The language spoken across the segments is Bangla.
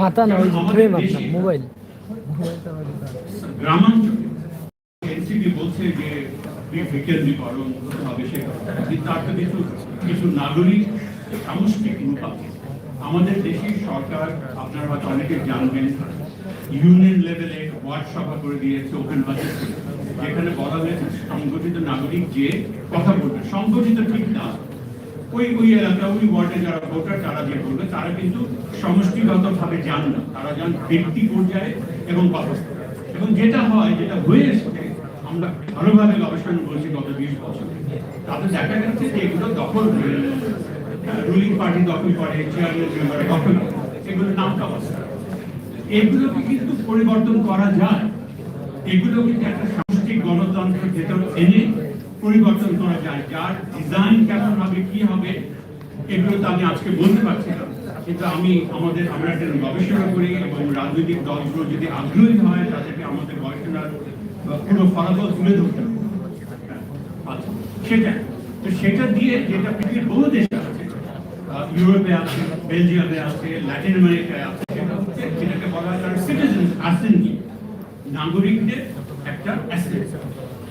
মাথা না, ওই ফ্রেম আপনার মোবাইল। গ্রামাঞ্চলে এনসিপি বলছে যে সামষ্টিক রূপ আমাদের দেশের সরকার, আপনারা হয়তো অনেকে জানবেন ইউনিয়ন লেভেলে ওয়ার্ড সভা করে দিয়েছে ওপেন বাজেট যেখানে বলা হয়েছে সংগঠিত নাগরিক যে কথা বলবে। সংগঠিত ঠিক না। ওই ওই এলাকা, ওই ওয়ার্ডে যারা ভোটার, তারা যে বলবে, তারা কিন্তু সমষ্টিগত ভাবে যান না। তারা যান ব্যক্তি পর্যায়ে এবং এবং যেটা হয়, যেটা হয়ে আমরা ভালোভাবে গবেষণা গত বিশ তাতে দেখা যে এগুলো দখল হয়ে রুলিং পার্টি দখল করে চেয়ারম্যান মেম্বার দখল এগুলো এগুলোকে কিন্তু পরিবর্তন করা যায়। এগুলো কিন্তু একটা সাংস্কৃতিক গণতন্ত্রের ভেতর এনে পরিবর্তন করা যায়। যার ডিজাইন কেমন হবে কি হবে এগুলো তো আমি আজকে বলতে পারছি না। কিন্তু আমি আমাদের আমরা একটা গবেষণা করি এবং রাজনৈতিক দলগুলো যদি আগ্রহী হয় তাদেরকে আমাদের গবেষণার পুরো ফলাফল তুলে ধরতে হবে। আচ্ছা, সেটা। তো সেটা দিয়ে যেটা পৃথিবীর বহু দেশে আছে ইউরোপে আছে বেলজিয়ামে আছে ল্যাটিন আমেরিকায় আছে সেটা হচ্ছে যেটাকে বলা হয় তার সিটিজেন আসেননি নাগরিকদের একটা অ্যাসেট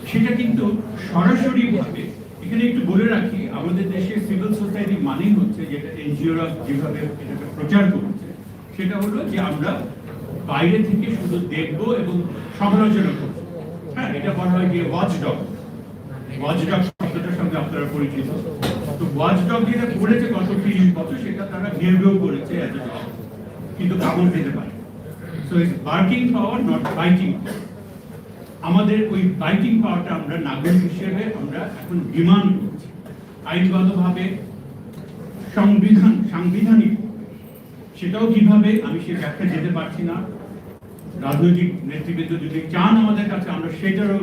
সেটা কিন্তু সরাসরি ভাবে, এখানে একটু বলে রাখি, আমাদের দেশে সিভিল সোসাইটি মানেই হচ্ছে যেটা এনজিওরা যেভাবে এটাকে প্রচার করছে, সেটা হলো যে আমরা বাইরে থেকে শুধু দেখব এবং সমালোচনা করব। হ্যাঁ এটা বলা হয় যে ওয়াচ ডগ ওয়াচডগ শব্দটার সঙ্গে আপনারা পরিচিত। তো ওয়াচডগ যেটা করেছে গত তিরিশ বছর, সেটা তারা নিয়োগও করেছে এত কিন্তু কামড় দিতে পারে so it's barking power not biting আমাদের ওই বাইটিং পাওয়ারটা আমরা নাগরিক হিসেবে আমরা এখন ডিমান্ড করছি। আইনগতভাবে সংবিধান সাংবিধানিক সেটাও কীভাবে আমি সে ব্যাখ্যা যেতে পারছি না। রাজনৈতিক নেতৃবৃন্দ যদি চান আমাদের কাছে আমরা সেটারও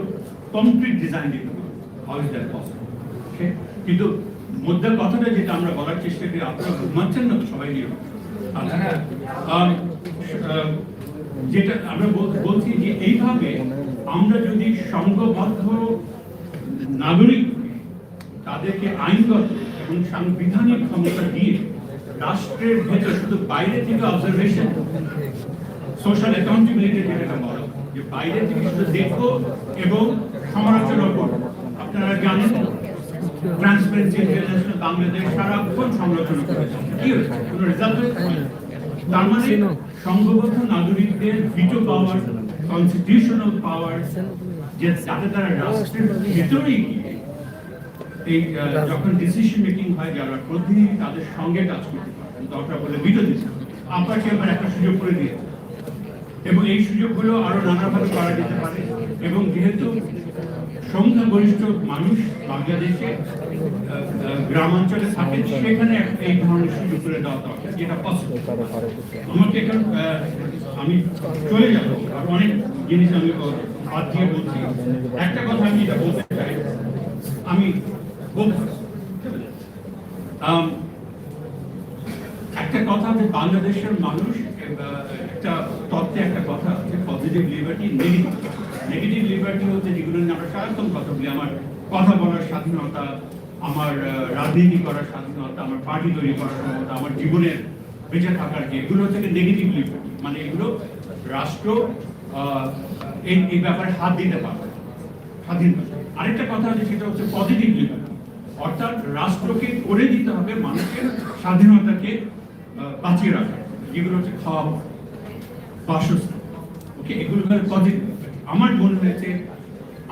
কমপ্লিট ডিজাইন দিতে পারি হাউ ইজ দ্যাট পসিবল কিন্তু মধ্যে কথাটা যেটা আমরা বলার চেষ্টা করি আপনারা ঘুমাচ্ছেন না সবাই নিয়ে? যেটা আমরা বলছি যে এইভাবে আমরা যদি সংঘবদ্ধ নাগরিক, তাদেরকে আইনগত এবং সাংবিধানিক ক্ষমতা দিয়ে রাষ্ট্রের ভেতর শুধু বাইরে থেকে অবজারভেশন সোশ্যাল অ্যাকাউন্টেবিলিটি যেটা বলা, যে বাইরে থেকে শুধু দেখব এবং সমালোচনা করব। আপনারা জানেন ট্রান্সপারেন্সি ইন্টারন্যাশনাল বাংলাদেশ সারাক্ষণ সমালোচনা করেছে কি হয়েছে? কোনো রেজাল্ট হয়েছে? তার মানে সংঘবদ্ধ নাগরিকদের ভিটো পাওয়ার কনস্টিটিউশনাল পাওয়ার যে যাতে তারা রাষ্ট্রের ভেতরেই এই যখন ডিসিশন মেকিং হয় যারা প্রতিনিধি তাদের সঙ্গে কাজ করতে পারেন দরকার বলে বিরোধী আপনাকে আবার একটা সুযোগ করে দিয়ে এবং এই সুযোগগুলো আরও নানাভাবে করা যেতে পারে। এবং যেহেতু সংখ্যাগরিষ্ঠ মানুষ বাংলাদেশে গ্রামাঞ্চলে থাকেন সেখানে এই ধরনের সুযোগ করে দেওয়া দরকার, যেটা আমাকে এখন আমি চলে যাব, আর অনেক জিনিস আমি বাদ দিয়ে বলছি। একটা কথা আমি এটা বলতে চাই, আমি একটা কথা যে বাংলাদেশের মানুষ একটা তত্ত্বে একটা কথা আছে positive liberty negative negative liberty হচ্ছে যেগুলো নিয়ে আমরা সারাক্ষণ কথা বলি, আমার কথা বলার স্বাধীনতা, আমার রাজনীতি করার স্বাধীনতা, আমার পার্টি তৈরি করার ক্ষমতা আমার জীবনের বেঁচে থাকার যে এগুলো হচ্ছে নেগেটিভ লিবার্টি মানে এগুলো রাষ্ট্র এই এই ব্যাপারে হাত দিতে পারবে। স্বাধীনতা আরেকটা কথা আছে, সেটা হচ্ছে পজিটিভ লিবার্টি অর্থাৎ রাষ্ট্রকে করে দিতে হবে মানুষের স্বাধীনতাকে বাঁচিয়ে রাখা যেগুলো হচ্ছে খাওয়া, বাসস্থান। ওকে এগুলো পজিটিভ আমার মনে হয়েছে,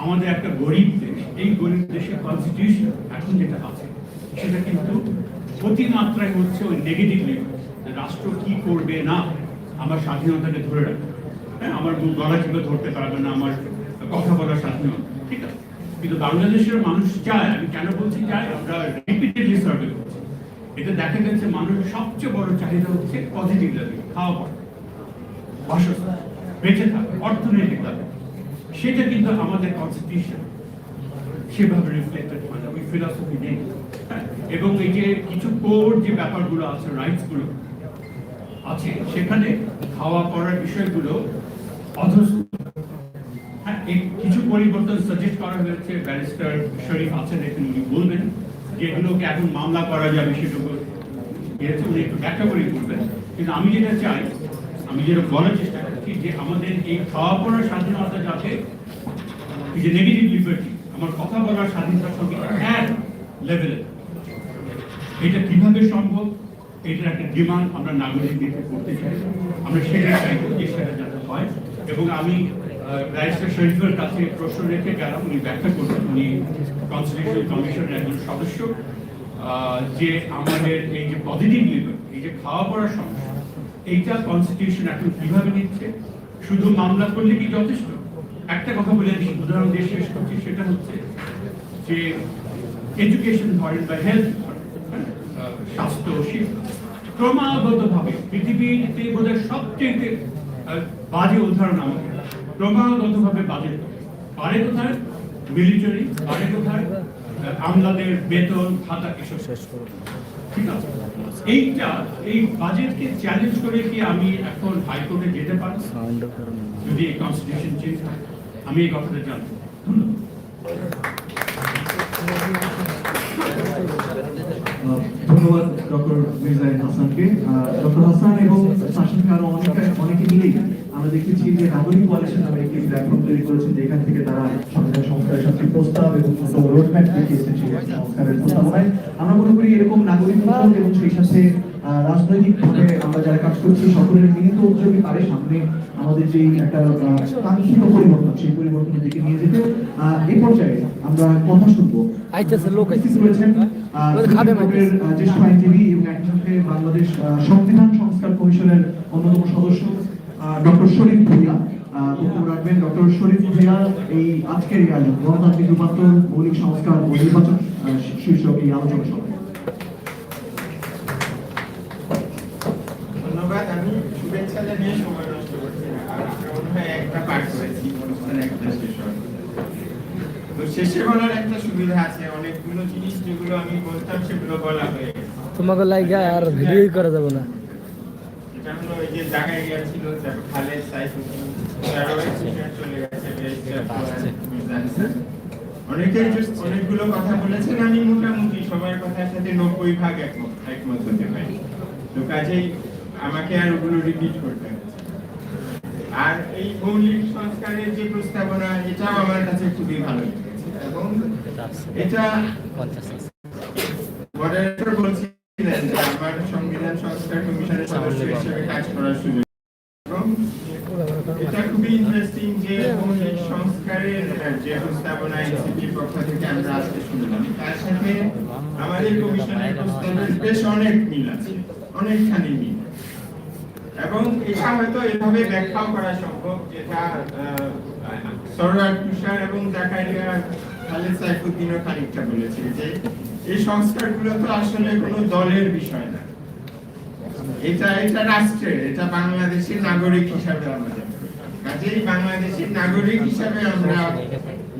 আমাদের একটা গরিব দেশ, এই গরিব দেশের কনস্টিটিউশন এখন যেটা আছে, সেটা কিন্তু অতিমাত্রায় হচ্ছে ওই নেগেটিভ রাষ্ট্র কি করবে না, আমার স্বাধীনতাকে ধরে রাখবে। হ্যাঁ আমার গলা চেপে ধরতে পারবে না, আমার কথা বলার স্বাধীনতা। ঠিক আছে? কিন্তু বাংলাদেশের মানুষ চায়, আমি কেন বলছি চায়? আমরা রিপিটেডলি সার্ভে করছি। এটা দেখা গেছে মানুষের সবচেয়ে বড় চাহিদা হচ্ছে পজিটিভ লেভেল খাওয়া পড়া বাসস্থান, বেঁচে থাকা, অর্থনৈতিক দাবি সেটা কিন্তু আমাদের কনস্টিটিউশন সেভাবে রিফ্লেক্টেড হয় না, ওই ফিলসফি নেই। এবং এই যে কিছু কোর যে ব্যাপারগুলো আছে রাইটসগুলো আছে, সেখানে খাওয়া পড়ার বিষয়গুলো হ্যাঁ কিছু পরিবর্তন সাজেস্ট করা হয়েছে। ব্যারিস্টার শরীফ আছেন, এখানে উনি বলবেন যেগুলোকে এখন মামলা করা যাবে সেটুকু। উনি একটু ব্যাখ্যা করে কিন্তু আমি যেটা চাই, আমি যেটা বলার করছি যে আমাদের এই খাওয়া পড়ার স্বাধীনতা যাতে, এই যে নেগেটিভ লিবার্টি আমার কথা বলার স্বাধীনতার সঙ্গে এক লেভেলে এটা কীভাবে সম্ভব? এটার একটা ডিমান্ড আমরা নাগরিকদের করতে চাই। আমরা সেটা চাইব যে সেটা যাতে হয়। এবং আমি রাইস্টার শরীফের কাছে প্রশ্ন রেখে গেলাম, উনি ব্যাখ্যা করছেন, উনি কনস্টিটিউশন কমিশনের একজন সদস্য যে আমাদের এই যে পজিটিভ লিভার এই যে খাওয়া পড়ার সমস্যা এইটা কনস্টিটিউশন এখন কীভাবে নিচ্ছে? শুধু মামলা করলে কি যথেষ্ট? একটা কথা বলে দিই উদাহরণ দিয়ে শেষ করছি সেটা হচ্ছে যে এডুকেশন ধরেন বা হেলথ স্বাস্থ্য শিক্ষা। ক্রমাগতভাবে পৃথিবীতে বোধহয় সবচেয়ে বাজে উদাহরণ আমাকে ক্রমাগতভাবে বাজে। পারে কোথায়? মিলিটারি পারে কোথায়? আমলাদের বেতন ভাতা এসব। ঠিক আছে? এইটা, এই বাজেটকে চ্যালেঞ্জ করে কি আমি এখন হাইকোর্টে যেতে পারি? যদি এই কনস্টিটিউশন চেঞ্জ হয়, আমি এই কথাটা ধন্যবাদ। ডক্টর মির্জাইন হাসানকে। ডক্টর হাসান এবং শাসনকে আরও অনেকে অনেকে মিলেই আমরা দেখেছি যে নাগরিক কোয়ালিশন নামে একটি প্ল্যাটফর্ম তৈরি করেছেন যেখান থেকে তারা সংবিধান সংস্কারের সাথে প্রস্তাব এবং রোড ম্যাপ দেখিয়েছেন সেই সংস্কারের প্রস্তাবনায়। আমরা মনে করি এরকম নাগরিক উদ্যোগ এবং সেই সাথে রাজনৈতিক ভাবে আমরা যারা কাজ করছি সকলের মিলিত উদ্যোগই পারে সামনে আমাদের যে একটা কাঙ্ক্ষিত পরিবর্তন সেই পরিবর্তনের দিকে নিয়ে যেতে এই পর্যায়ে আমরা কথা শুনব। জ্যেষ্ঠ আইনজীবী এবং একই সাথে বাংলাদেশ সংবিধান সংস্কার কমিশনের অন্যতম সদস্য। ডক্টর শরীফ ভূঁইয়া বক্তব্য রাখবেন ডক্টর শরীফ ভূঁইয়া এই আজকের এই আয়োজন গণতান্ত্রিক রূপান্তর মৌলিক সংস্কার ও নির্বাচন শীর্ষক এই আলোচনা সভা ধন্যবাদ আমি শুভেচ্ছা জানিয়ে সময় নষ্ট করছি না আর আমরা একটা পাঠ করেছি একটা শেষ তো শেষে বলার একটা সুবিধা আছে অনেকগুলো জিনিস যেগুলো আমি বলতাম সেগুলো বলা হয়ে তোমাকে লাইগা আর ভিডিওই করা যাবে না। ওই যে জায়গায় গিয়েছিল খালেদ সাইফুদ্দিন চলে গেছে অনেকেই just অনেকগুলো কথা বলেছেন আমি মোটামুটি সবার কথার সাথে নব্বই ভাগ একমত একমত হতে পারি। তো কাজেই আমাকে আর ওগুলো রিপিট করতে হচ্ছে আর এই মৌলিক সংস্কারের যে প্রস্তাবনা এটাও আমার কাছে খুবই ভালো লেগেছে। এবং এটা মডারেটর বলছিলেন যে আমার সংবিধান সংস্কার কমিশনের সদস্য হিসেবে কাজ করার সুযোগ এবং এটা খুবই ইন্টারেস্টিং যে সংস্কারের যে প্রস্তাবনা আজকে শুনলাম। তার সাথে আমাদের কমিশনের প্রস্তাবের বেশ অনেক মিল আছে, অনেকখানি মিল এবং এটা হয়তো এভাবে ব্যাখ্যাও করা সম্ভব, যেটা তুষার এবং জাকারিয়া খালেদ খানিকটা বলেছে যে এই সংস্কারগুলো তো আসলে কোনো দলের বিষয় না। এটা এটা রাষ্ট্রের, এটা বাংলাদেশের নাগরিক হিসাবে আমাদের কাজেই বাংলাদেশের নাগরিক হিসাবে আমরা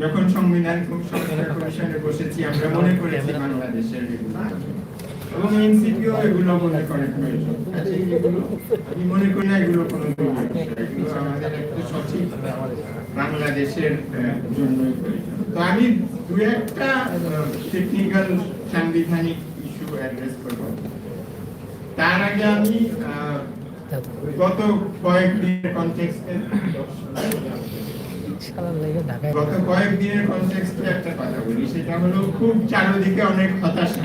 যখন সংবিধান কমিশনে বসেছি, আমরা মনে করেছি বাংলাদেশের এবং এনসিপিও এগুলো মনে করে প্রয়োজন। আমি মনে করি না এগুলো কোনো আমাদের একটা সঠিক বাংলাদেশের তো আমি দু একটা টেকনিক্যাল সাংবিধানিক ইস্যু অ্যাড্রেস করব। তার আগে আমি গত কয়েকদিনের কনটেক্সটে শালার লাইগা ঢাকায়। গত কয়েকদিনের কনটেক্সটে একটা কথা বলি সেটা হলো খুব চারদিকে অনেক হতাশা।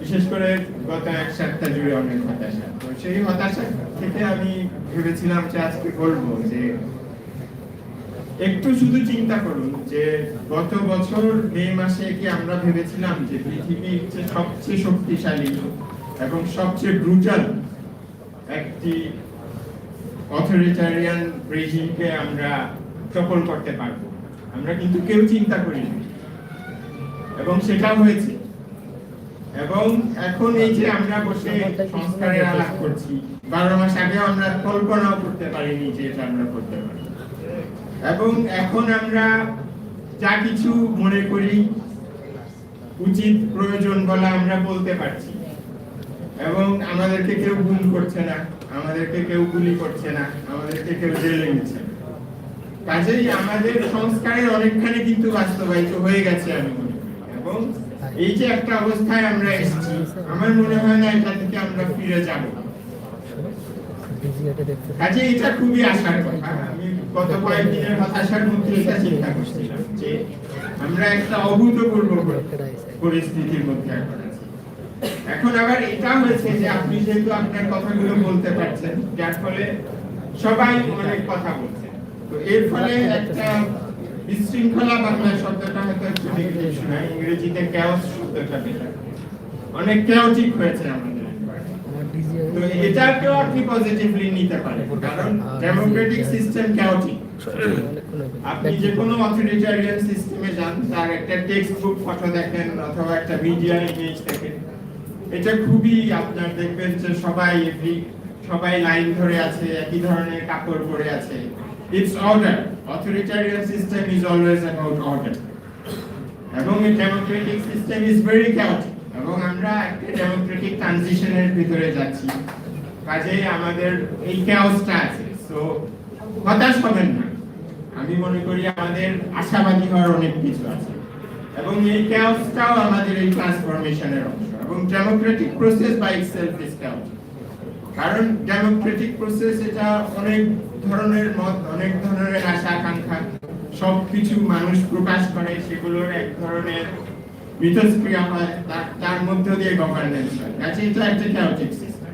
বিশেষ করে গত এক সপ্তাহ জুড়ে অনেক হতাশা। তো সেই হতাশা থেকে আমি ভেবেছিলাম যে আজকে বলব যে একটু শুধু চিন্তা করুন যে গত বছর মে মাসে কি আমরা ভেবেছিলাম যে পৃথিবীর সবচেয়ে শক্তিশালী এবং সবচেয়ে ব্রুটাল একটি অথরিটারিয়ান রেজিমকে আমরা টপল করতে পারব। আমরা কিন্তু কেউ চিন্তা করিনি। এবং সেটা হয়েছে। এবং এখন এই যে আমরা বসে সংস্কারের আলাপ করছি, বারো মাস আগে আমরা কল্পনাও করতে পারিনি যে এটা আমরা করতে পারি। এবং এখন আমরা যা কিছু মনে করি, উচিত প্রয়োজন বলা আমরা বলতে পারছি। এবং আমাদেরকে কেউ গুম করছে না, আমাদেরকে কেউ গুলি করছে না, আমাদেরকে কেউ জেলে নিচ্ছে কাজেই আমাদের সংস্কারের অনেকখানি কিন্তু বাস্তবায়িত হয়ে গেছে আমি মনে করি। এবং এই যে একটা অবস্থায় আমরা এসেছি, আমার মনে হয় না এটা থেকে আমরা ফিরে যাব। কাজে এটা খুবই আশার কথা। আমি গত কয়েকদিনের হতাশার মধ্যে এটা চিন্তা করছিলাম যে আমরা একটা অভূতপূর্ব পরিস্থিতির মধ্যে এখন। এখন আবার এটা হয়েছে যে আপনি যেহেতু আপনার কথাগুলো বলতে পারছেন, যার ফলে সবাই অনেক কথা বলছে। তো এর ফলে একটা বিশৃঙ্খলা বাংলা শব্দটা হয়তো একটু শোনায় ইংরেজিতে ক্যাওস শব্দটা অনেক ক্যাওটিক হয়েছে আমাদের। তো আপনি পজিটিভলি নিতে পারেন, কারণ ডেমোক্রেটিক সিস্টেম ক্যাওটিক আপনি যে কোনো সিস্টেমে যান, তার একটা টেক্সট বুক ফটো দেখেন, অথবা একটা মিডিয়া ইমেজ দেখেন। এটা খুবই আপনার দেখবেন যে সবাই সবাই লাইন ধরে আছে, একই ধরনের কাপড় পরে আছে। It's order authoritarian system is always about order এবং এই democratic system is very chaotic. এবং আমরা একটা ডেমোক্রেটিক ট্রানজিশনের ভিতরে যাচ্ছি। কাজেই আমাদের এই ক্যাওসটা আছে। সো হতাশ হবেন না। আমি মনে করি আমাদের আশাবাদী হওয়ার অনেক কিছু আছে। এবং এই ক্যাওসটাও আমাদের এই ট্রান্সফরমেশনের অংশ। এবং democratic process by itself is কারণ ডেমোক্রেটিক প্রসেস এটা অনেক ধরনের মত, অনেক ধরনের আশা, আকাঙ্ক্ষা, সবকিছু মানুষ প্রকাশ করে, সেগুলোর এক ধরনের মিথস্ক্রিয়া হয় তার মধ্য দিয়ে গভর্নেন্স হয়। কাজে এটা একটা ক্যাওটিক সিস্টেম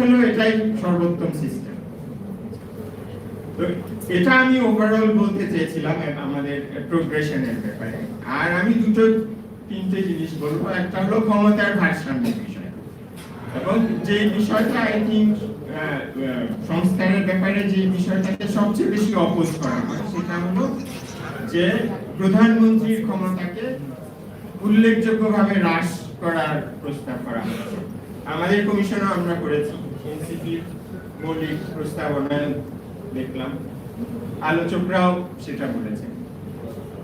হলো এটাই সর্বোত্তম সিস্টেম তো এটা আমি ওভারঅল বলতে চেয়েছিলাম আমাদের প্রোগ্রেশনের ব্যাপারে। আর আমি দুটো তিনটে জিনিস বলব। একটা হলো ক্ষমতার ভারসাম্যের বিষয়। এবং যে বিষয়টা আই থিঙ্ক সংস্কারের ব্যাপারে যে বিষয়টাকে সবচেয়ে বেশি অপোজ করা হয়, সেটা হলো যে প্রধানমন্ত্রীর ক্ষমতাকে উল্লেখযোগ্যভাবে হ্রাস করার প্রস্তাব করা হয়েছে। আমাদের কমিশনও আমরা করেছি। এনসিপির মৌলিক প্রস্তাবনায় দেখলাম। আলোচকরাও সেটা বলেছেন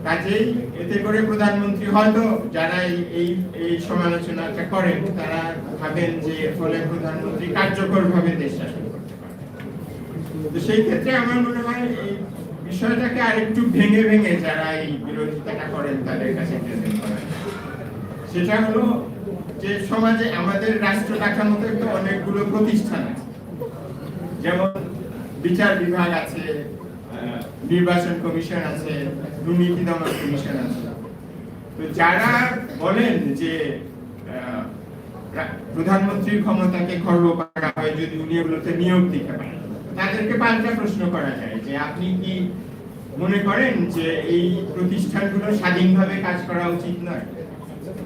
কাজেই এতে করে প্রধানমন্ত্রী হয়তো যারা এই- এই সমালোচনাটা করেন, তারা ভাবেন যে ফলে প্রধানমন্ত্রী দেশ শাসন করতে সেই ক্ষেত্রে আমার মনে হয় এই বিষয়টাকে আরেকটু ভেঙে ভেঙে যারা এই বিরোধিতাটা করেন, তাদের কাছে সেটা হলো যে সমাজে আমাদের রাষ্ট্র কাঠামোতে তো অনেকগুলো প্রতিষ্ঠান আছে। যেমন বিচার বিভাগ আছে নির্বাচন কমিশন আছে, দুর্নীতি দমন কমিশন আছে। তো যারা বলেন যে প্রধানমন্ত্রীর ক্ষমতাকে খর্ব করা হয় যদি উনি এগুলোতে নিয়োগ দিতে পারেন, তাদেরকে পাল্টা প্রশ্ন করা যায় যে, আপনি কি মনে করেন যে এই প্রতিষ্ঠানগুলো স্বাধীনভাবে কাজ করা উচিত নয়?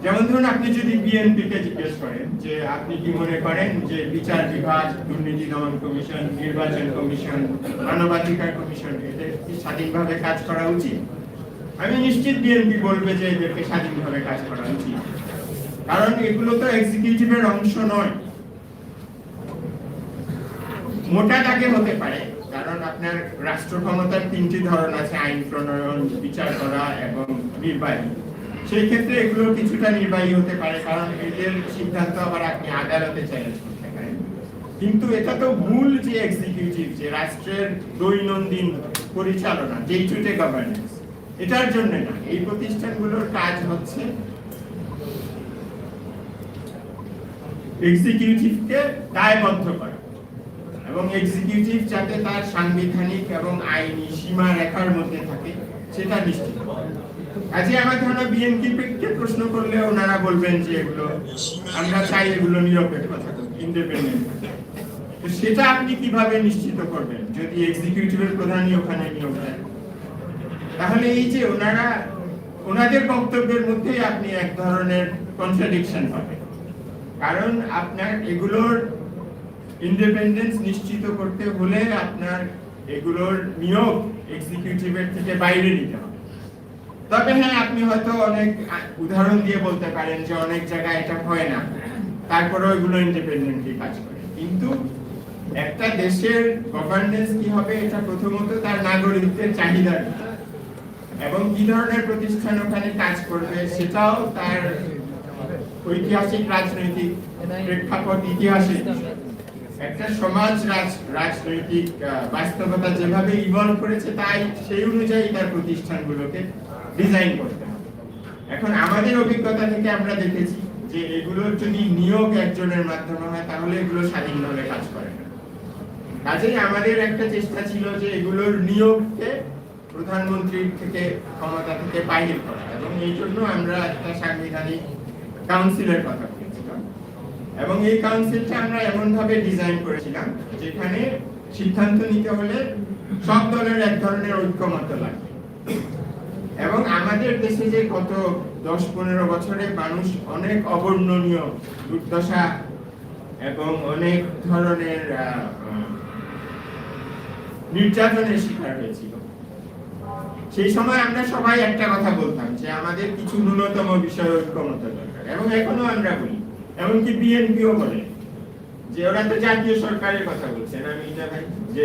যেমন ধরুন আপনি যদি বিএনপি কে জিজ্ঞেস করেন যে আপনি কি মনে করেন যে বিচার বিভাগ, দুর্নীতি দমন কমিশন, নির্বাচন কমিশন, মানবাধিকার কমিশন, এদের কি স্বাধীনভাবে কাজ করা উচিত? আমি নিশ্চিত বিএনপি বলবে যে এদেরকে স্বাধীনভাবে কাজ করা উচিত। কারণ এগুলো তো এক্সিকিউটিভের অংশ নয়। মোটা দাগে হতে পারে, কারণ আপনার রাষ্ট্র ক্ষমতার তিনটি ধরন আছে, আইন প্রণয়ন, বিচার করা এবং নির্বাহী। সেই ক্ষেত্রে এগুলো কিছুটা নির্বাহী হতে পারে, কারণ এদের সিদ্ধান্ত আবার আপনি আদালতে চ্যালেঞ্জ করতে পারেন কিন্তু এটা তো মূল যে এক্সিকিউটিভ যে রাষ্ট্রের দৈনন্দিন পরিচালনা ডে টু গভর্নেন্স এটার জন্য না এই প্রতিষ্ঠানগুলোর কাজ হচ্ছে এক্সিকিউটিভকে দায়বদ্ধ করা এবং এক্সিকিউটিভ যাতে তার সাংবিধানিক এবং আইনি সীমা রেখার মধ্যে থাকে, সেটা নিশ্চিত। কাজে আমার ধারণা বিএনপি কে প্রশ্ন করলে ওনারা বলবেন যে এগুলো আমরা চাই এগুলো নিরপেক্ষ থাকুক ইন্ডিপেন্ডেন্ট সেটা আপনি কীভাবে নিশ্চিত করবেন? যদি এক্সিকিউটিভের প্রধানই ওখানে নিয়োগ দেন। তাহলে এই যে ওনারা, ওনাদের বক্তব্যের মধ্যেই আপনি এক ধরনের কন্ট্রাডিকশন পাবেন। কারণ আপনার এগুলোর ইন্ডিপেন্ডেন্স নিশ্চিত করতে হলে আপনার এগুলোর নিয়োগ এক্সিকিউটিভের থেকে বাইরে নিতে হবে। তবে হ্যাঁ আপনি হয়তো অনেক উদাহরণ দিয়ে বলতে পারেন যে অনেক জায়গায় এটা হয় না। তারপরেও এগুলো ইন্ডিপেন্ডেন্টলি কাজ করে। কিন্তু একটা দেশের গভর্নেন্স কি হবে, এটা প্রথমত তার নাগরিকদের চাহিদার এবং কি ধরনের প্রতিষ্ঠান ওখানে কাজ করবে, সেটাও তার ঐতিহাসিক রাজনৈতিক প্রেক্ষাপট, ইতিহাসে। একটা সমাজ রাজ, রাজনৈতিক বাস্তবতা যেভাবে ইভলভ করেছে, তাই সেই অনুযায়ী তার প্রতিষ্ঠানগুলোকে ডিজাইন করতে হবে। এখন আমাদের অভিজ্ঞতা থেকে আমরা দেখেছি যে এগুলোর যদি নিয়োগ একজনের মাধ্যমে হয়, তাহলে এগুলো স্বাধীনভাবে কাজ করে না। কাজেই আমাদের একটা চেষ্টা ছিল যে এগুলোর নিয়োগকে প্রধানমন্ত্রীর থেকে, ক্ষমতা থেকে বাহির করা। এবং এই জন্য আমরা একটা সাংবিধানিক কাউন্সিলের কথা বলেছিলাম। এবং এই কাউন্সিলটা আমরা এমন ভাবে ডিজাইন করেছিলাম যেখানে সিদ্ধান্ত নিতে হলে সব দলের এক ধরনের ঐক্যমত লাগবে। এবং আমাদের দেশে যে গত দশ পনেরো বছরে মানুষ অনেক অবর্ণনীয় দুর্দশা এবং অনেক ধরনের নির্যাতনের শিকার হয়েছিল। সেই সময় আমরা সবাই একটা কথা বলতাম যে আমাদের কিছু ন্যূনতম বিষয় ঐক্যমত দরকার এবং এখনও আমরা বলি, এমনকি বিএনপিও বলে যে ওরা তো জাতীয় সরকারের কথা বলছেন আমি এটা যে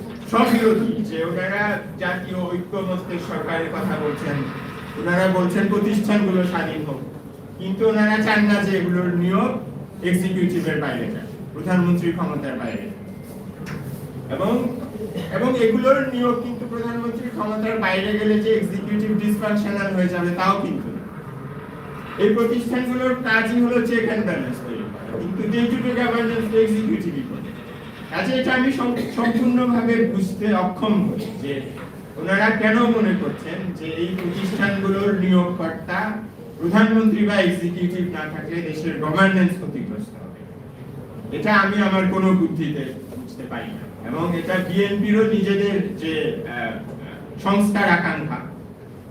সবিরোধী যে ওনারা জাতীয় ঐক্যমত্যের সরকারের কথা বলছেন, ওনারা বলছেন প্রতিষ্ঠানগুলো স্বাধীন হোক কিন্তু ওনারা চান না যে এগুলোর নিয়োগ এক্সিকিউটিভের বাইরে যায় প্রধানমন্ত্রীর ক্ষমতার বাইরে এবং এবং এগুলোর নিয়োগ কিন্তু প্রধানমন্ত্রীর ক্ষমতার বাইরে গেলে যে এক্সিকিউটিভ ডিসফাংশনাল হয়ে যাবে তাও কিন্তু। এই প্রতিষ্ঠানগুলোর কাজই হলো চেক অ্যান্ড ব্যালেন্স। কিন্তু ডে টু গভর্নেন্স এক্সিকিউটিভই করে কাজে এটা আমি সম- সম্পূর্ণভাবে বুঝতে অক্ষম হই যে ওনারা কেন মনে করছেন যে এই প্রতিষ্ঠানগুলোর নিয়োগকর্তা প্রধানমন্ত্রী বা এক্সিকিউটিভ না থাকলে দেশের গভর্নেন্স ক্ষতিগ্রস্ত হবে। এটা আমি আমার কোনো বুদ্ধিতে বুঝতে পারি না। এবং এটা বিএনপিরও নিজেদের যে সংস্কার আকাঙ্ক্ষা,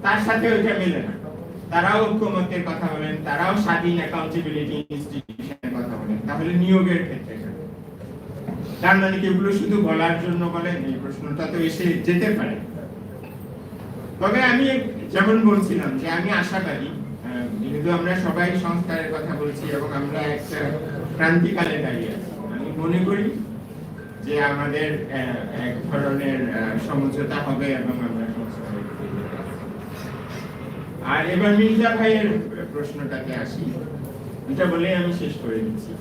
তার সাথে ওইটা মেলে না। তারাও ঐক্যমত্যের কথা বলেন, তারাও স্বাধীন অ্যাকাউন্টেবিলিটি ইনস্টিটিউশনের কথা বলেন। তাহলে নিয়োগের ক্ষেত্রে? তার মানে এগুলো শুধু বলার জন্য বলেন এই প্রশ্নটা তো এসে যেতে পারে। তবে আমি যেমন বলছিলাম যে আমি আশাবাদী যেহেতু আমরা সবাই সংস্কারের কথা বলছি এবং আমরা একটা ক্রান্তিকালে দাঁড়িয়ে আছি। আমি মনে করি যে আমাদের এক ধরনের সমঝোতা হবে এবং আমরা আর এবার মির্জা ভাইয়ের প্রশ্নটাতে আসি। এটা বলে আমি শেষ করে দিচ্ছি।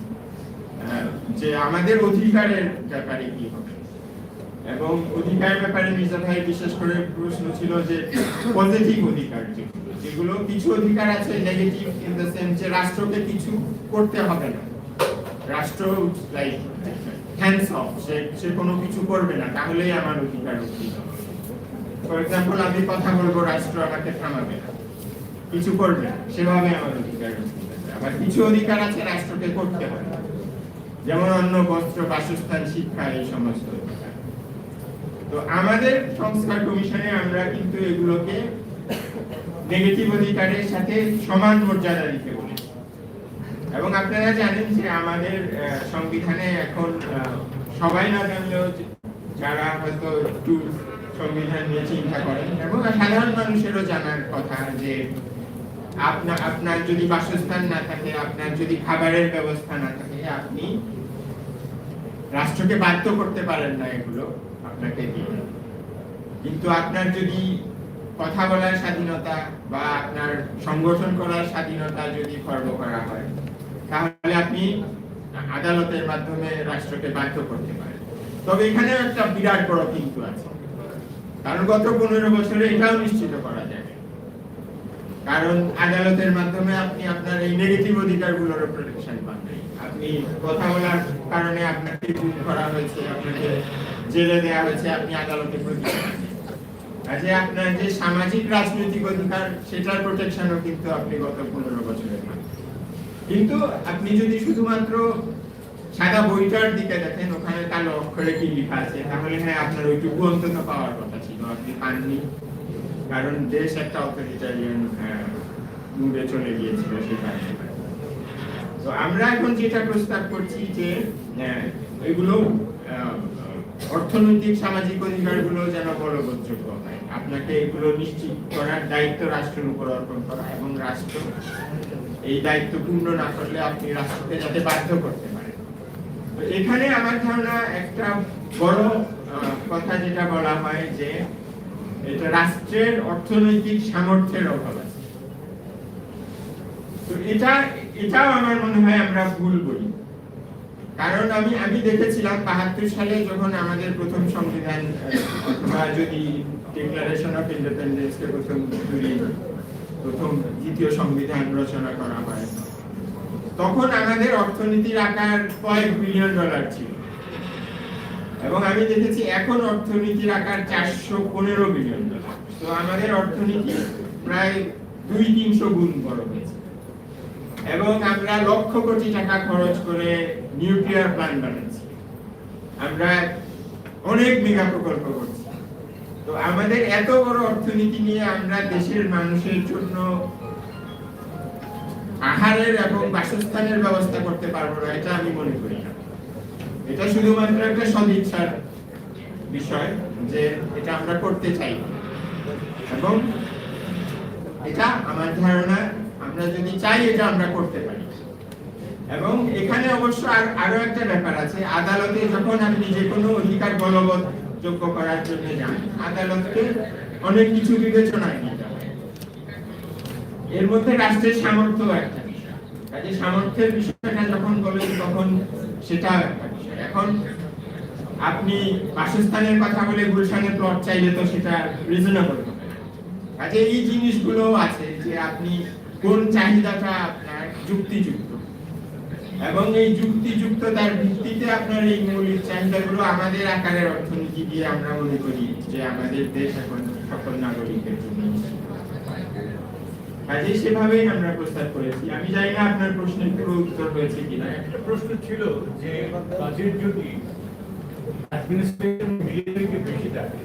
যে আমাদের অধিকারের ব্যাপারে কি হবে? এবং ব্যাপারে মির্জা ভাই বিশেষ করে প্রশ্ন ছিল যে পজিটিভ অধিকার যেগুলো কিছু অধিকার আছে নেগেটিভ ইন দ্য সেন্স যে রাষ্ট্রকে কিছু করতে হবে না। রাষ্ট্র লাইক হ্যান্ডস অফ সে সে কোনো কিছু করবে না, তাহলেই আমার অধিকার ফর এক্সাম্পল আমি কথা বলব, রাষ্ট্র আমাকে থামাবে না। কিছু করবে না, সেভাবে আমার অধিকার উত্তীর্ণ আবার কিছু অধিকার আছে, রাষ্ট্রকে করতে হবে যেমন অন্য বস্ত্র, বাসস্থান, শিক্ষা, এই সমস্ত। তো আমাদের সংস্কার কমিশনে আমরা কিন্তু এগুলোকে নেগেটিভ অধিকারের সাথে সমান মর্যাদা দিতে বলেছি। এবং আপনারা জানেন যে আমাদের সংবিধানে এখন সবাই না জানলেও যারা হয়তো একটু সংবিধান নিয়ে চিন্তা করেন, এবং সাধারণ মানুষেরও জানার কথা যে আপনার আপনার যদি বাসস্থান না থাকে, আপনার যদি খাবারের ব্যবস্থা না থাকে, আপনি রাষ্ট্রকে বাধ্য করতে পারেন না এগুলো আপনাকে দিয়ে। কিন্তু আপনার যদি কথা বলার স্বাধীনতা বা আপনার সংগঠন করার স্বাধীনতা যদি খর্ব করা হয়, তাহলে আপনি আদালতের মাধ্যমে রাষ্ট্রকে বাধ্য করতে পারেন। তবে এখানে একটা বিরাট বড় কিন্তু আছে। কারণ গত পনেরো বছরে এটাও নিশ্চিত করা যায়। কারণ আদালতের মাধ্যমে আপনি আপনার এই নেগেটিভ অধিকারগুলোর প্রোটেকশন পান আপনি কথা বলার কারণে আপনাকে গুম করা হয়েছে, আপনাকে জেলে দেওয়া হয়েছে, আপনি আদালতে আপনার যে সামাজিক রাজনৈতিক অধিকার, সেটার প্রোটেকশনও কিন্তু আপনি গত পনেরো বছরে। কিন্তু আপনি যদি শুধুমাত্র সাদা বইটার দিকে দেখেন, ওখানে কালো অক্ষরে কি লেখা আছে, তাহলে হ্যাঁ আপনার ওইটুকু অন্তত পাওয়ার কথা ছিল, আপনি পাননি। কারণ দেশ একটা অথরিটারিয়ান মুডে চলে গিয়েছিল কারণে তো আমরা এখন যেটা প্রস্তাব করছি যে এগুলো অর্থনৈতিক সামাজিক অধিকারগুলো যেন বলবৎযোগ্য হয়। আপনাকে এগুলো নিশ্চিত করার দায়িত্ব রাষ্ট্রের উপর অর্পণ করা এবং রাষ্ট্র এই দায়িত্ব পূর্ণ না করলে আপনি রাষ্ট্রকে যাতে বাধ্য করতে পারেন। এখানে আমার ধারণা একটা বড় কথা যেটা বলা হয় যে এটা রাষ্ট্রের অর্থনৈতিক সামর্থ্যের অভাব আছে। তো এটা, এটাও আমার মনে হয় আমরা ভুল বলি। কারণ আমি আমি দেখেছিলাম বাহাত্তর সালে যখন আমাদের প্রথম সংবিধান বা যদি ডিক্লারেশন অফ ইন্ডিপেন্ডেন্স কে প্রথম প্রথম দ্বিতীয় সংবিধান রচনা করা হয়, তখন আমাদের অর্থনীতির আকার কয়েক বিলিয়ন ডলার ছিল। এবং আমি দেখেছি এখন অর্থনীতির আকার চারশো পনেরো বিলিয়ন ডলার তো আমাদের অর্থনীতি প্রায় দুই তিনশো গুণ বড় হয়েছে। এবং আমরা লক্ষ কোটি টাকা খরচ করে নিউক্লিয়ার প্ল্যান্ট বানাচ্ছি। আমরা অনেক মেগা প্রকল্প করছি। তো আমাদের এত বড় অর্থনীতি নিয়ে আমরা দেশের মানুষের জন্য আহারের এবং বাসস্থানের ব্যবস্থা করতে পারব না, এটা আমি মনে করি না। এটা শুধুমাত্র একটা সদিচ্ছার বিষয় যে এটা আমরা করতে চাই। এবং এটা আমার ধারণা, আমরা যদি চাই এটা আমরা করতে পারি। এবং এখানে অবশ্য আর- একটা ব্যাপার আছে, আদালতে যখন আপনি যে কোনো অধিকার বলবৎ যোগ্য করার জন্য যান, আদালতকে অনেক কিছু বিবেচনায় নিতে এর মধ্যে রাষ্ট্রের সামর্থ্য একটা বিষয়। কাজে সামর্থ্যের বিষয়টা যখন বলেন, তখন সেটা এখন আপনি বাসস্থানের কথা বলে গুলশানের প্লট চাইলে তো সেটা রিজনেবল কাজে এই জিনিসগুলো আছে যে আপনি কোন চাহিদাটা আপনার যুক্তিযুক্ত। এবং এই যুক্তিযুক্ততার ভিত্তিতে আপনার এই মৌলিক চাহিদাগুলো আমাদের আকারের অর্থনীতি দিয়ে আমরা মনে করি যে আমাদের দেশ এখন সকল নাগরিকের জন্য। কাজে সেভাবেই আমরা প্রস্তাব করেছি। আমি জানি না আপনার প্রশ্নের পুরো উত্তর হয়েছে কিনা। একটা প্রশ্ন ছিল যে বাজেট যদি অ্যাডমিনিস্ট্রেশন মিলিটারিকে বেশি থাকে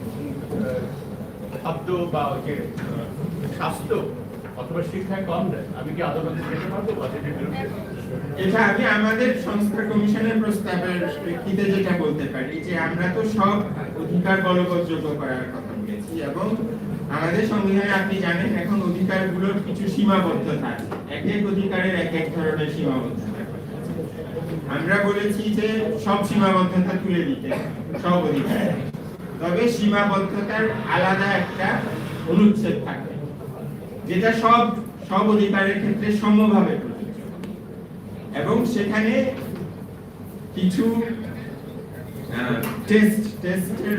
খাদ্য বা যে স্বাস্থ্য অথবা শিক্ষায় কম দেয় আমি কি আদালতে যেতে পারব বাজেটের বিরুদ্ধে? এটা আমি আমাদের সংস্থা কমিশনের প্রস্তাবের প্রেক্ষিতে যেটা বলতে পারি যে আমরা তো সব অধিকার বলবৎযোগ্য করার কথা বলেছি এবং আমাদের সংবিধানে আপনি জানেন, এখন অধিকারগুলোর কিছু সীমাবদ্ধতা এক এক অধিকারের এক এক ধরনের সীমাবদ্ধতা আমরা বলেছি যে সব সীমাবদ্ধতা তুলে দিতে সব অধিকার। তবে সীমাবদ্ধতার আলাদা একটা অনুচ্ছেদ থাকে, যেটা সব সব অধিকারের ক্ষেত্রে সমভাবে এবং সেখানে কিছু টেস্ট টেস্টের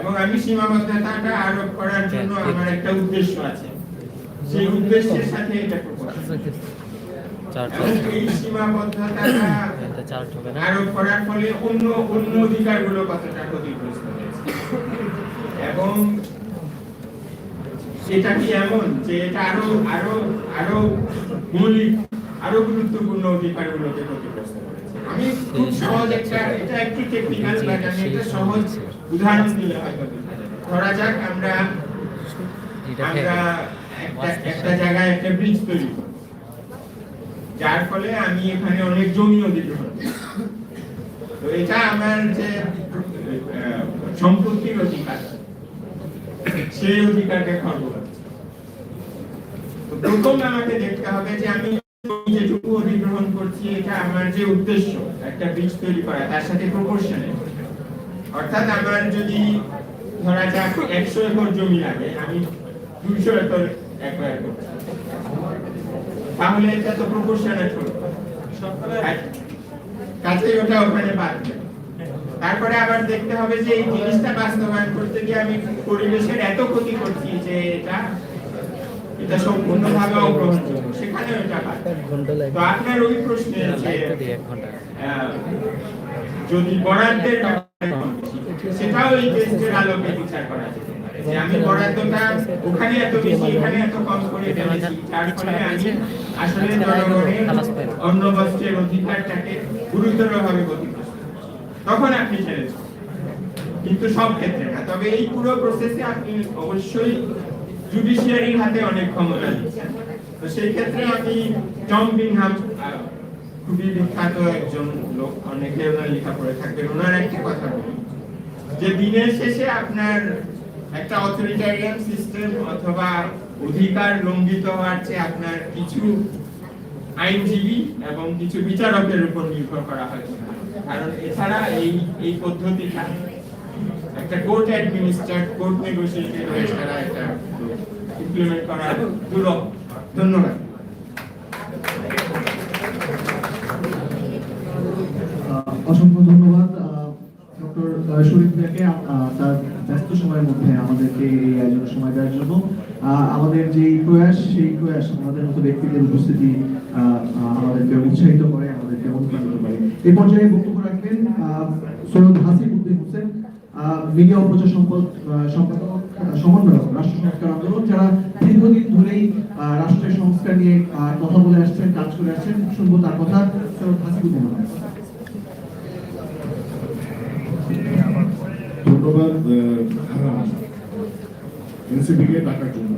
এবং আমি সীমাবদ্ধতাটা আরোপ করার জন্য আমার একটা উদ্দেশ্য আছে। সেই উদ্দেশ্যের সাথে এটা proportional। চার্ট এবং এই সীমাবদ্ধতাটা এটা চার্ট হবে না? আরোপ করার ফলে অন্য অন্য অধিকারগুলো কতটা ক্ষতিগ্রস্ত হয়েছে। এবং সেটা কি এমন যে এটা আরও আরও আরও মৌলিক আরও গুরুত্বপূর্ণ অধিকারগুলোকে ক্ষতিগ্রস্ত করেছে? আমি খুব সহজ একটা এটা একটু টেকনিক্যাল আমি একটা সহজ উদাহরণ দিলে হয়তো ধরা যাক আমরা আমরা একটা একটা জায়গায় একটা ব্রিজ তৈরি। যার ফলে আমি এখানে অনেক জমি অধিগ্রহণ করব। তো এটা আমার যে সম্পত্তির অধিকার সেই অধিকারকে খর্ব প্রথম আমাকে দেখতে হবে যে আমি যেটুকু অধিগ্রহণ করছি এটা আমার যে উদ্দেশ্য একটা বীজ তৈরি করা তার সাথে প্রপোর্শনে অর্থাৎ আমার যদি ধরা যাক একশো একর জমি লাগে, আমি দুইশো একর একবার করছি। তাহলে এটা তো ওটা ওখানে বাদ তারপরে আবার দেখতে হবে যে এই জিনিসটা বাস্তবায়ন করতে গিয়ে আমি পরিবেশের এত ক্ষতি করছি যে এটা এটা সম্পূর্ণভাবে অগ্রহণযোগ্য সেখানে তো আপনার ওই যে আহ, যদি বরাদ্দের সেটাও এই টেস্টের আলোকে বিচার করা যেতে যে আমি বরাদ্দটা ওখানে এত বেশি এখানে এত কম করে ফেলেছি যার ফলে আমি আসলে জনগণের অন্য বস্ত্রের অধিকারটাকে গুরুতরভাবে ক্ষতিগ্রস্ত তখন আপনি ছেড়ে কিন্তু সব ক্ষেত্রে না। তবে এই পুরো প্রসেসে আপনি অবশ্যই জুডিশিয়ারির হাতে অনেক ক্ষমতা তো সেই ক্ষেত্রে আমি টম বিনহাম খুবই বিখ্যাত একজন লোক, অনেকে ওনার লেখা পড়ে থাকবেন ওনার একটি কথা বলি, যে দিনের শেষে আপনার একটা অথরিটারিয়ান সিস্টেম অথবা অধিকার লঙ্ঘিত হওয়ার চেয়ে আপনার কিছু আইনজীবী এবং কিছু বিচারকের উপর নির্ভর করা হয় কারণ এছাড়া এই এই পদ্ধতিটা একটা কোর্ট অ্যাডমিনিস্ট্রেট কোর্ট নেগোসিয়েটেড হয়ে ছাড়া এটা ইমপ্লিমেন্ট করা দুর্লভ ধন্যবাদ। অসংখ্য ধন্যবাদ। ডক্টর শরীফ ভাইকে তার ব্যস্ত সময়ের মধ্যে আমাদেরকে এই আয়োজনে সময় দেওয়ার জন্য। আমাদের যে প্রয়াস, সেই প্রয়াস আমাদের মতো ব্যক্তিদের উপস্থিতি আমাদেরকে উৎসাহিত করে, আমাদেরকে অনুপ্রাণিত করে। এই পর্যায়ে বক্তব্য রাখবেন সৈয়দ হাসিব উদ্দিন হোসেন মিডিয়া ও সম্পদ সম্পাদক সমন্বয়ক, রাষ্ট্র সংস্কার আন্দোলন, যারা দীর্ঘদিন ধরেই রাষ্ট্রের সংস্কার নিয়ে কথা বলে আসছেন, কাজ করে আসছেন, শুনব তার কথা ধন্যবাদ এনসিপিকে ডাকার জন্য।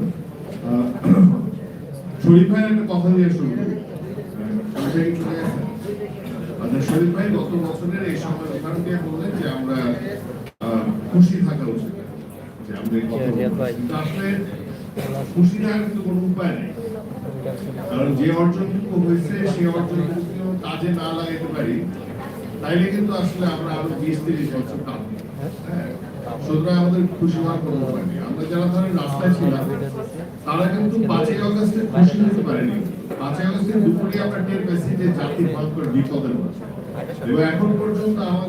শরীফ ভাই একটা কথা দিয়ে শুরু করি। আচ্ছা শরীফ ভাই গত বছরের এই সময় ওখান দিয়ে বললেন যে আমরা আহ, খুশি থাকা উচিত যে আমরা এই কথা রিয়াদ ভাই। কিন্তু আসলে খুশি থাকার কিন্তু কোনো উপায় নেই কারণ যে অর্জনটুকু হয়েছে সেই অর্জনটুকু কাজে না লাগাইতে পারি তাইলে কিন্তু আসলে আমরা আরও বিশ তিরিশ বছর আমাদের খুশি হওয়ার কোনো উপায় নেই আমরা যারা ধরেন রাস্তায় ছিলাম তারা কিন্তু পাঁচই অগস্টে খুশি হতে পারেনি পাঁচই অগস্টের দুপুরে আমরা টের পেয়েছি যে জাতি ভয়ঙ্কর বিপদের এবং এখন পর্যন্ত আমার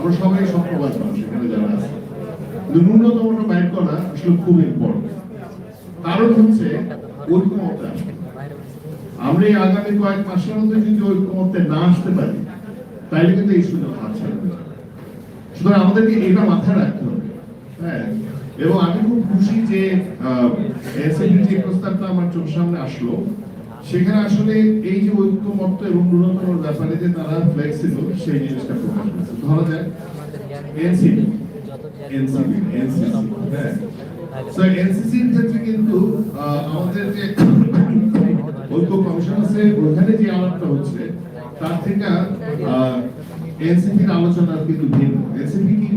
আমরা সবাই স্বপ্নবাজ মানুষ, এখানে যারা আছে। কিন্তু ন্যূনতমটা বাইর করা আসলে খুব ইম্পর্টেন্ট কারণ হচ্ছে ঐক্যমত আমরা এই আগামী কয়েক মাসের মধ্যে যদি ঐক্যমত্যে না আসতে পারি, তাইলে কিন্তু এই সুযোগ হয়ে সুতরাং আমাদেরকে এটা মাথায় রাখতে হবে। হ্যাঁ? এবং আমি খুব খুশি যে এসএনডি যে প্রস্তাবটা আমার চোখ সামনে আসলো। সেখানে আসলে এই যে ঐক্যমত্য এবং ন্যূনতম ব্যাপারে যে তারা ফ্লেক্সিবল সেই জিনিসটা প্রকাশ ধরা যায় এনসিপি এনসিপি হ্যাঁ। কিন্তু আমাদের যে ঐক্য ওখানে যে হচ্ছে, তার থেকে আলোচনা কিন্তু ভিন্ন। কি